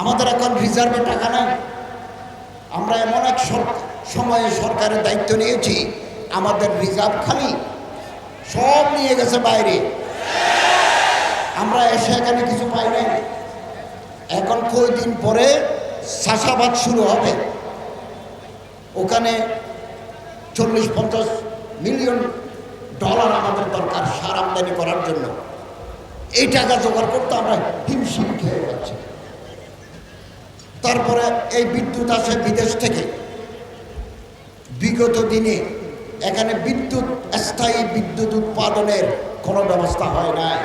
আমাদের এখন রিজার্ভে টাকা নাই। আমরা এমন এক সময়ে সরকারের দায়িত্ব নিয়েছি, আমাদের রিজার্ভ খালি, সব নিয়ে গেছে বাইরে। আমরা এসে এখানে কিছু পাই নাই। এখন কয়দিন পরে চাষাবাদ শুরু হবে। ওখানে চল্লিশ পঞ্চাশ মিলিয়ন ডলার আমাদের দরকার সার আমদানি করার জন্য। এই টাকা জোগাড় করতে আমরা হিমশিম খেয়ে যাচ্ছি। তারপরে এই বিদ্যুৎ আসে বিদেশ থেকে। বিগত দিনে এখানে বিদ্যুৎ, স্থায়ী বিদ্যুৎ উৎপাদনের কোনো ব্যবস্থা হয় নাই।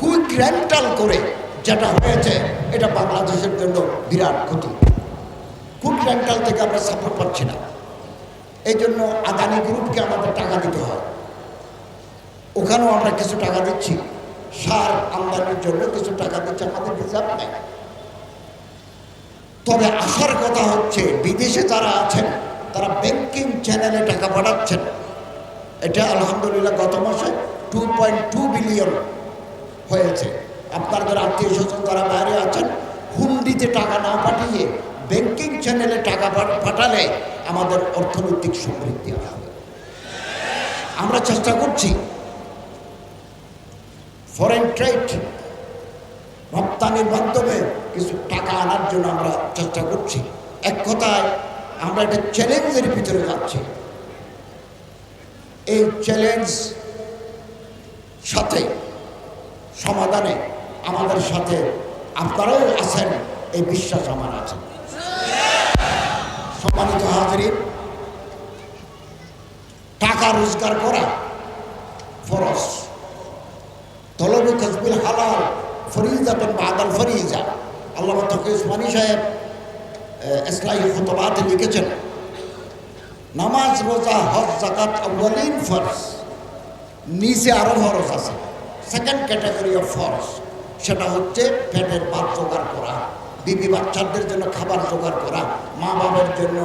কুইক রেন্টাল করে যেটা হয়েছে, এটা বাংলাদেশের জন্য বিরাট ক্ষতি। কুইক রেন্টাল থেকে আমরা সাপোর্ট পাচ্ছি না। এই জন্য আদানি গ্রুপকে আমাদের টাকা দিতে হয়। ওখানেও আমরা কিছু টাকা দিচ্ছি। সার আমদানির জন্য কিছু টাকা দিচ্ছি আমাদের রিজার্ভ নেই তবে আসার কথা হচ্ছে, বিদেশে যারা আছেন, তারা ব্যাংকিং চ্যানেলে টাকা পাঠাচ্ছেন। এটা আলহামদুলিল্লাহ গত মাসে টু পয়েন্ট টু বিলিয়ন হয়েছে। আপনাদের আত্মীয় স্বজন যারা বাইরে আছেন, হুন্ডিতে টাকা না পাঠিয়ে ব্যাংকিং চ্যানেলে টাকা পাঠালে আমাদের অর্থনৈতিক সমৃদ্ধি হবে। আমরা চেষ্টা করছি ফরেন ট্রেড রপ্তানির মাধ্যমে কিছু টাকা আনার জন্য আমরা চেষ্টা করছি। এক কথায়, আমরা একটা চ্যালেঞ্জের ভিতরে যাচ্ছি। এই চ্যালেঞ্জ সাথে, সমাধানে আমাদের সাথে আপনারাও আছেন, এই বিশ্বাস আমার আছে। সম্মানিত হাজির টাকা রোজগার করা ফরস তলবু কসবিল হালাল, ফরিজাতন বাদাল ফরিজা। আল্লাহ তকে উসমানী সাহেব ইসলাহী ফতবাতে লিখেছেন, নামাজ, রোজা, হজ জাকাত নিচে আরও ফরজ আছে। সেকেন্ড ক্যাটাগরি অফ ফরজ, সেটা হচ্ছে পেটের ভাত জোগাড় করা, বিবি বাচ্চাদের জন্য খাবার জোগাড় করা, মা বাবার জন্য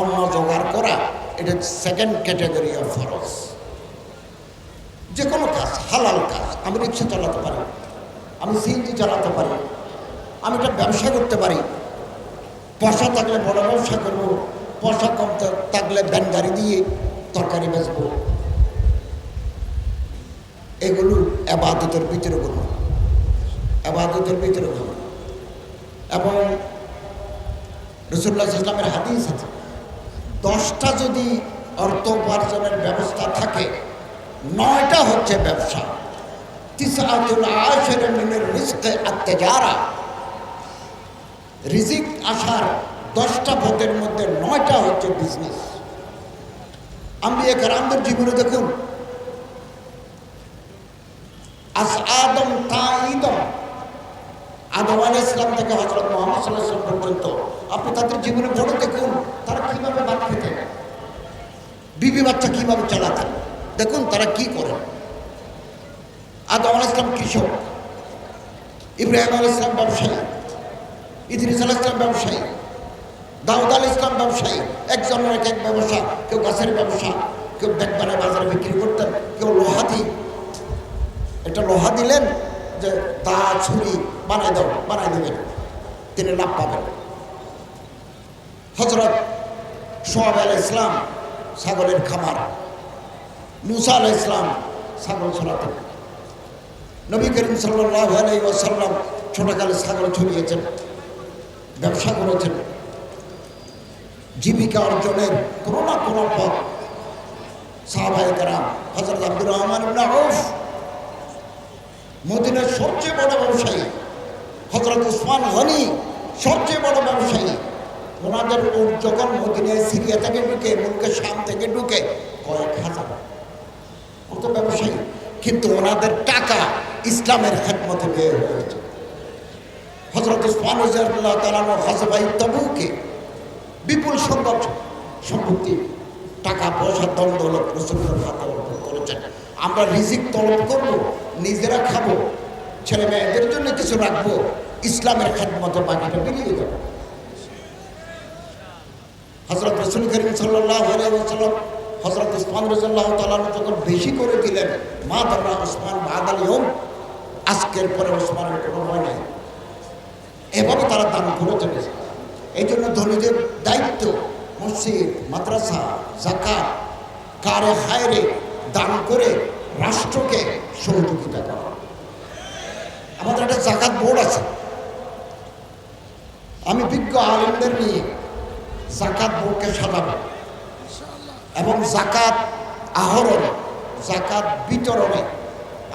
অন্ন জোগাড় করা, এটা সেকেন্ড ক্যাটাগরি অফ ফরজ। যে কোনো কাজ, হালাল কাজ, আমি রিক্সা চালাতে পারি, আমি সিএনজি চালাতে পারি আমি একটা ব্যবসা করতে পারি। পয়সা থাকলে বড় ব্যবসা করব, পয়সা কম থাকলে ভ্যান গাড়ি দিয়ে তরকারি বেচবো। এগুলো আবাদতের ভিতরে গুলো আবাদতের ভিতরে গুলো এবং রসুল্লাহ ইসলামের হাদিস আছে, দশটা যদি অর্থ উপার্জনের ব্যবস্থা থাকে, নয়টা হচ্ছে ব্যবসা। তিসাতুল আশর মিনের রিস্কে আত্মেজারা রিজিক আসার দশটা পথের মধ্যে নয়টা হচ্ছে বিজনেস আমি এক রামদের জীবনে দেখুন। আস আদম তা ইদম। আদম আলী ইসলাম থেকে হজরত মোহাম্মদ পর্যন্ত। আপনি তাদের জীবনে বড় দেখুন, তারা কীভাবে ভাত খেতেন? বিবি বাচ্চা কীভাবে চালাতেন? দেখুন তারা কি করেন? আদম আল ইসলাম কৃষক। ইব্রাহিম আল ইসলাম ব্যবসায়ী। ইদ্রিস আল ইসলাম ব্যবসায়ী, দাউদ আল ইসলাম ব্যবসায়ী একজনের এক এক ব্যবসা, কেউ গাছের ব্যবসা, কেউ ব্যাগ বানায় বাজারে বিক্রি করতেন, কেউ লোহা দিয়ে। একটা লোহা দিলেন যে দা, ছুরি বানাই দাও বানাই দেবেন, তিনি লাভ পাবেন। হজরত সোহাব আল ইসলাম ছাগলের খামার, মুসা আল ইসলাম ছাগল ছড়াতেন নবী করিম সাল্লাহ আলাই ওয়াসাল্লাম ছোটকালে ছাগল ছড়িয়েছেন। ব্যবসা করেছেন। জীবিকা অর্জনের কোনো না কোনো পথ সাহাবাই কারাম হজরত আব্দুর রহমান আউফ, মদিনার সবচেয়ে বড় ব্যবসায়ী হজরত উসমান গনি সবচেয়ে বড় ব্যবসায়ী, ওনাদের উট যখন মদিনায় সিরিয়া থেকে ঢুকে, মুলকে শাম থেকে ঢুকে, কয়েক হাজার। কত ব্যবসায়ী, কিন্তু ওনাদের টাকা ইসলামের খেদমতে ব্যয় হয়েছে হজরত উসমান উজারুল্লাহ তালানো হজবাই তবুকে বিপুল সংখ্যক সম্পত্তি, টাকা পয়সা দ্বন্দ্ব রসুলের হাতে অর্পণ করেছেন। আমরা রিজিক তলব করব, নিজেরা খাব, ছেলে মেয়েদের জন্য কিছু রাখব, ইসলামের খেদমতে বাকিটা বেরিয়ে যাব। হজরত রসুল করিম সাল্লাহ হজরত উসমান রাজাল্লাহ তালান যখন বেশি করে দিলেন, মা দাদা উসমান বাদ আলী হোম আজকের পরে উসমানের কোনো ভয় নাই। এভাবে তারা দান করে চলেছে। এই জন্য ধনীদের দায়িত্ব মসজিদ, মাদ্রাসা জাকাত কারে হায়রে দান করে রাষ্ট্রকে সহযোগিতা করা। আমাদের একটা জাকাত বোর্ড আছে। আমি বিজ্ঞ আলমদের নিয়ে জাকাত বোর্ডকে সাজাবো। এবং জাকাত আহরণ জাকাত বিতরণে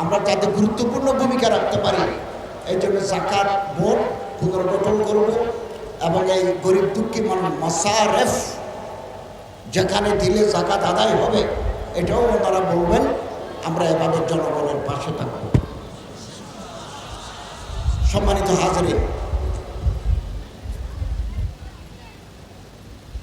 আমরা যাতে গুরুত্বপূর্ণ ভূমিকা রাখতে পারি এই জন্য জাকাত বোর্ড পুনর্গঠন করব এবং এই গরিব দুঃখী মানুষ মাসারেফ, যেখানে দিলে জাকাত আদায় হবে, এটাও ওনারা বলবেন, আমরা এভাবে জনগণের পাশে থাকব। সম্মানিত হাজারে